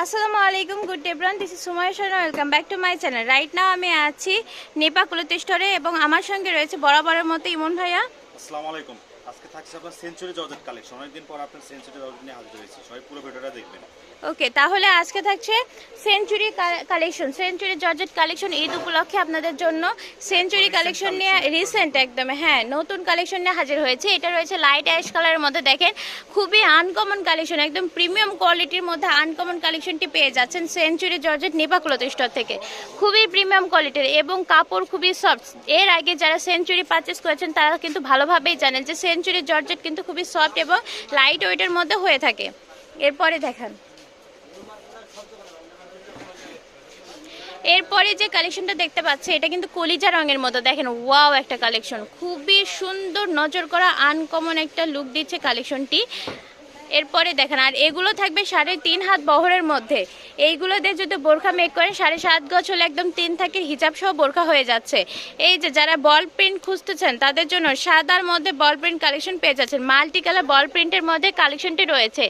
আসসালামু আলাইকুম, good day bran this is Sumoy Sharma welcome back to my channel right now আমি আছি নেপা কুলতেশ্বরে এবং আমার সঙ্গে রয়েছে বরাবরের মতো ইমন ভাইয়া। আসসালামু আলাইকুম। আজকে থাকছে আপনার সেঞ্চুরি জর্জেট কালেকশন অনেকদিন পর আপনার সেঞ্চুরি জর্জেট নিয়ে হাজির হয়েছি। সবাই পুরো ভিডিওটা দেখবেন। ওকে তাহলে আজকে থাকছে century collection century georgette collection Eid উপলক্ষে আপনাদের জন্য সেঞ্চুরি কালেকশন নিয়ে রিসেন্ট একদম হ্যাঁ নতুন কালেকশন নিয়ে হাজির হয়েছে। এটা রয়েছে লাইট অ্যাশ কালারের মধ্যে দেখেন খুবই আনকমন কালেকশন একদম প্রিমিয়াম কোয়ালিটির মধ্যে আনকমন কালেকশনটি পেয়ে যাচ্ছেন সেঞ্চুরি জর্জেট নেপাকুলত স্টোর থেকে। খুবই প্রিমিয়াম কোয়ালিটির এবং কাপড় খুবই সফট এর আগে যারা সেঞ্চুরি পারচেস করেছেন তারা কিন্তু ভালোভাবেই জানেন যে সেঞ্চুরি জর্জেট কিন্তু খুবই সফট এবং লাইট ওয়েটের মধ্যে হয়ে থাকে। এরপরে দেখান। এরপরে যে কালেকশনটা দেখতে পাচ্ছে, এটা কিন্তু কলিজা রঙের মতো। দেখেন ওয়াও একটা কালেকশন খুবই সুন্দর, নজর করা আনকমন একটা লুক দিচ্ছে কালেকশনটি এরপরে দেখেন, আর এগুলো থাকবে সাড়ে তিন হাত বহরের মধ্যে। এইগুলো দিয়ে যদি বোরখা মেক করেন, সাড়ে সাত গজ হলে একদম তিন থাকে হিজাব সহ বোরখা হয়ে যাচ্ছে। এই যে যারা বল প্রিন্ট খুঁজতেছেন, তাদের জন্য সাদার মধ্যে বল প্রিন্ট কালেকশন পেয়ে যাচ্ছেন। মাল্টি কালার বল প্রিন্টের মধ্যে কালেকশনটি রয়েছে।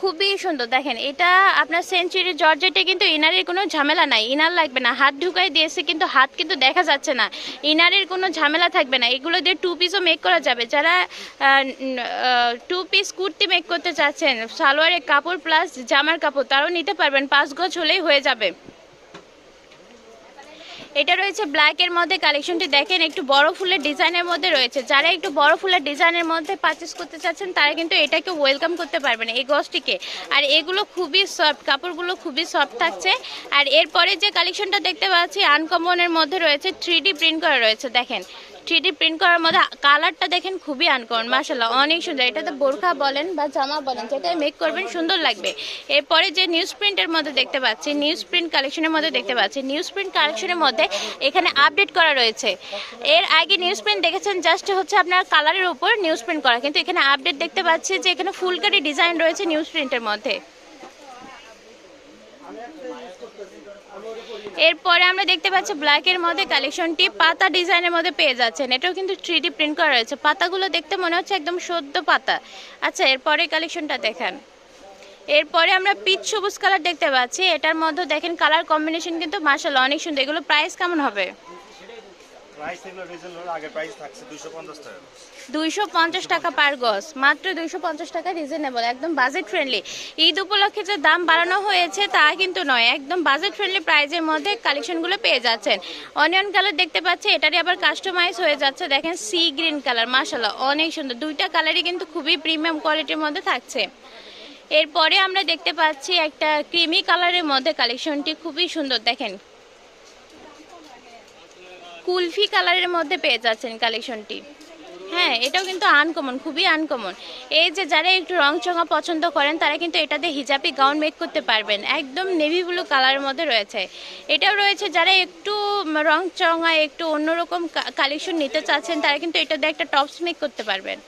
খুবই সুন্দর। দেখেন, এটা আপনার সেঞ্চুরি জর্জেটে কিন্তু ইনারের কোনো ঝামেলা নাই। ইনার লাগবে না। হাত ঢুকাই দিয়েছে, কিন্তু হাত কিন্তু দেখা যাচ্ছে না। ইনারের কোনো ঝামেলা থাকবে না। এগুলো দিয়ে টু পিসও মেক করা যাবে। যারা টু পিস কুর্তি মেক করতে চাচ্ছেন সালোয়ারের কাপড় প্লাস জামার কাপড়, তারও নিতে পারবেন, পাঁচ গজ হলেই হয়ে যাবে। এটা রয়েছে ব্ল্যাকের মধ্যে কালেকশনটি দেখেন, একটু বড় ফুলের ডিজাইনের মধ্যে রয়েছে। যারা একটু বড় ফুলের ডিজাইনের মধ্যে পারচেস করতে চাচ্ছেন, তারা কিন্তু এটাকে ওয়েলকাম করতে পারবেন, এই গজটিকে। আর এগুলো খুবই সফট কাপড়গুলো খুবই সফট থাকছে। আর এরপরে যে কালেকশনটা দেখতে পাচ্ছি আনকমনের মধ্যে রয়েছে থ্রি প্রিন্ট করা রয়েছে, দেখেন। থ্রি প্রিন্ট করার মধ্যে কালারটা দেখেন খুবই আনকমন মাসাল্লাহ অনেক সুন্দর। এটা তো বোরখা বলেন বা জামা বলেন যেটা মেক করবেন সুন্দর লাগবে। এরপরে যে নিউজ প্রিন্টের মধ্যে দেখতে পাচ্ছি নিউজ প্রিন্ট কালেকশনের মধ্যে দেখতে পাচ্ছি। নিউজ প্রিন্ট কালেকশনের মধ্যে এখানে আপডেট করা রয়েছে। এর আগে নিউজ প্রিন্ট দেখেছেন জাস্ট হচ্ছে আপনার কালারের উপর নিউজ প্রিন্ট করা। কিন্তু এখানে আপডেট দেখতে পাচ্ছি যে এখানে ফুলকারি ডিজাইন রয়েছে নিউজ প্রিন্টের মধ্যে। এরপরে আমরা দেখতে পাচ্ছি ব্ল্যাকের মধ্যে কালেকশনটি পাতা ডিজাইনের মধ্যে পেয়ে যাচ্ছেন। এটাও কিন্তু থ্রি প্রিন্ট করা রয়েছে। পাতাগুলো দেখতে মনে হচ্ছে একদম সদ্য পাতা। আচ্ছা এরপরে কালেকশনটা দেখেন। এরপরে আমরা পিচ সবুজ কালার দেখতে পাচ্ছি। এটার মধ্যে দেখেন কালার কম্বিনেশন কিন্তু মার্শাল অনেক সুন্দর। এগুলো প্রাইস কেমন হবে? প্রাইস এগুলো রিজনেবল আগে প্রাইস থাকছে দুশো পঞ্চাশ টাকা। দুইশো পঞ্চাশ টাকা পার গজ, মাত্র দুইশো পঞ্চাশ টাকা রিজনেবল একদম বাজেট ফ্রেন্ডলি ঈদ উপলক্ষে যে দাম বাড়ানো হয়েছে তা কিন্তু নয়, একদম বাজেট ফ্রেন্ডলি প্রাইজের মধ্যে কালেকশনগুলো পেয়ে যাচ্ছেন। অনিয়ন কালার দেখতে পাচ্ছি, এটারই আবার কাস্টমাইজ হয়ে যাচ্ছে, দেখেন সি গ্রিন কালার মাসাল্লাহ অনেক সুন্দর। দুইটা কালারই কিন্তু খুবই প্রিমিয়াম কোয়ালিটির মধ্যে থাকছে। এরপরে আমরা দেখতে পাচ্ছি একটা ক্রিমি কালারের মধ্যে কালেকশনটি খুবই সুন্দর, দেখেন। কুলফি কালারের মধ্যে পেয়ে যাচ্ছেন কালেকশনটি। হ্যাঁ এটাও কিন্তু আনকমন খুবই আনকমন এই যে যারা একটু রং চঙা পছন্দ করেন, তারা কিন্তু এটাতে হিজাবি গাউন মেক করতে পারবেন। একদম নেভি ব্লু কালারের মধ্যে রয়েছে। এটাও রয়েছে যারা একটু রং চঙা, একটু অন্যরকম কালেকশন নিতে চাচ্ছেন, তারা কিন্তু এটাতে একটা টপস মেক করতে পারবেন।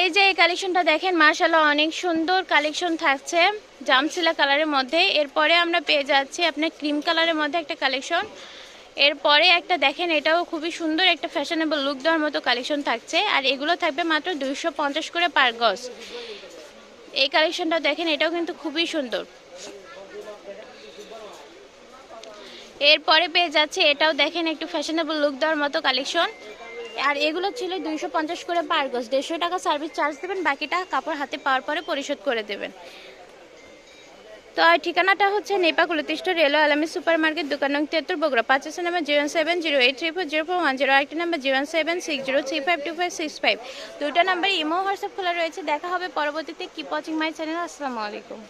এই যে এই কালেকশনটা দেখেন মার্শাল্লাহ অনেক সুন্দর কালেকশন থাকছে জামসিলা কালারের মধ্যে। এরপরে আমরা পেয়ে যাচ্ছি আপনার ক্রিম কালারের মধ্যে একটা কালেকশন এরপরে একটা দেখেন, এটাও খুবই সুন্দর একটা ফ্যাশনেবল লুক দেওয়ার মতো কালেকশন থাকছে, আর এগুলো থাকবে মাত্র দুইশো পঞ্চাশ করে পার গজ। এই কালেকশনটা দেখেন, এটাও কিন্তু খুবই সুন্দর। এরপরে পেয়ে যাচ্ছে, এটাও দেখেন একটু ফ্যাশনেবল লুক দেওয়ার মতো কালেকশন আর এগুলো ছিল দুইশো পঞ্চাশ করে পার গজ। দেড়শো টাকা সার্ভিস চার্জ দেবেন বাকিটা কাপড় হাতে পাওয়ার পরে পরিশোধ করে দেবেন। তো আর ঠিকানাটা হচ্ছে নেপাকুলতিষ্ঠ রেলওয়ে আলামী সুপার মার্কেট দোকান নং তিয়াত্তর, বগুড়া। পাঁচ আছে number zero seven zero eight three four zero four one zero. আরেকটি number zero seven six zero three five two five six five. দুইটা নাম্বার ইমো, হোয়াটসঅ্যাপ খোলা রয়েছে। দেখা হবে পরবর্তীতে। কি পচিং মাই চ্যানেল আসসালামু আলাইকুম।